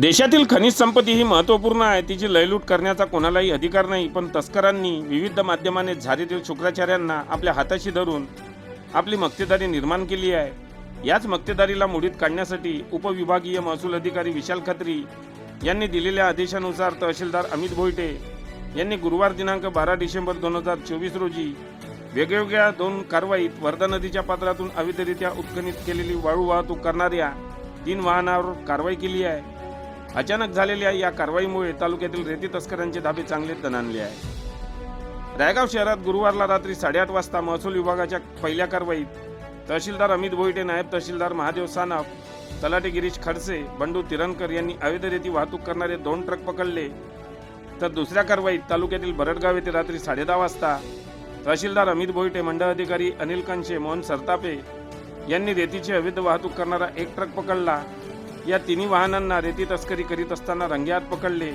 देशातील खनिज संपत्ती ही महत्त्वपूर्ण आहे. तिची लयलूट करण्याचा कोणालाही अधिकार नाही. पण तस्करांनी विविध माध्यमाने झारीतील शुक्राचार्यांना आपल्या हाताशी धरून आपली मक्तेदारी निर्माण केली आहे. याच मक्तेदारीला मुडीत काढण्यासाठी उपविभागीय महसूल अधिकारी विशाल खत्री यांनी दिलेल्या आदेशानुसार तहसीलदार अमित भोईटे यांनी गुरुवार दिनांक बारा डिसेंबर दोन हजार चोवीस रोजी वेगवेगळ्या दोन कारवाईत वर्धा नदीच्या पात्रातून अवैधरित्या उत्खनित केलेली वाळू वाहतूक करणाऱ्या तीन वाहनावर कारवाई केली आहे. अचानक झालेल्या या कारवाईमुळे तालुक्यातील रेती तस्करांचे धाबे चांगले तणानले आहे रायगाव शहरात गुरुवारला रात्री साडेआठ वाजता महसूल विभागाच्या पहिल्या कारवाईत तहसीलदार अमित भोईटे नायब तहसीलदार महादेव सानप तलाटे गिरीश खडसे बंडू तिरणकर यांनी अवैध रेती वाहतूक करणारे दोन ट्रक पकडले. तर दुसऱ्या कारवाईत तालुक्यातील बरडगाव येथे रात्री साडेदहा वाजता तहसीलदार अमित भोईटे मंडळ अधिकारी अनिल कांशे मोहन सरतापे यांनी रेतीची अवैध वाहतूक करणारा एक ट्रक पकडला. या तिन्ही वाहनांना रेती तस्करी करीत असताना रंग्यात पकडले.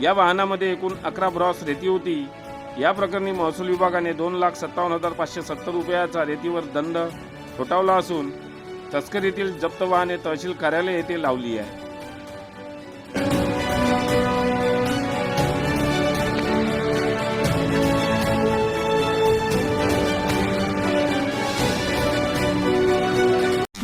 या वाहनामध्ये एकूण अकरा ब्रॉस रेती होती. या प्रकरणी महसूल विभागाने दोन लाख सत्तावन्न हजार पाचशे सत्तर रुपयाचा रेतीवर दंड ठोठावला असून तस्करीतील जप्त वाहने तहसील कार्यालय येथे लावली आहे.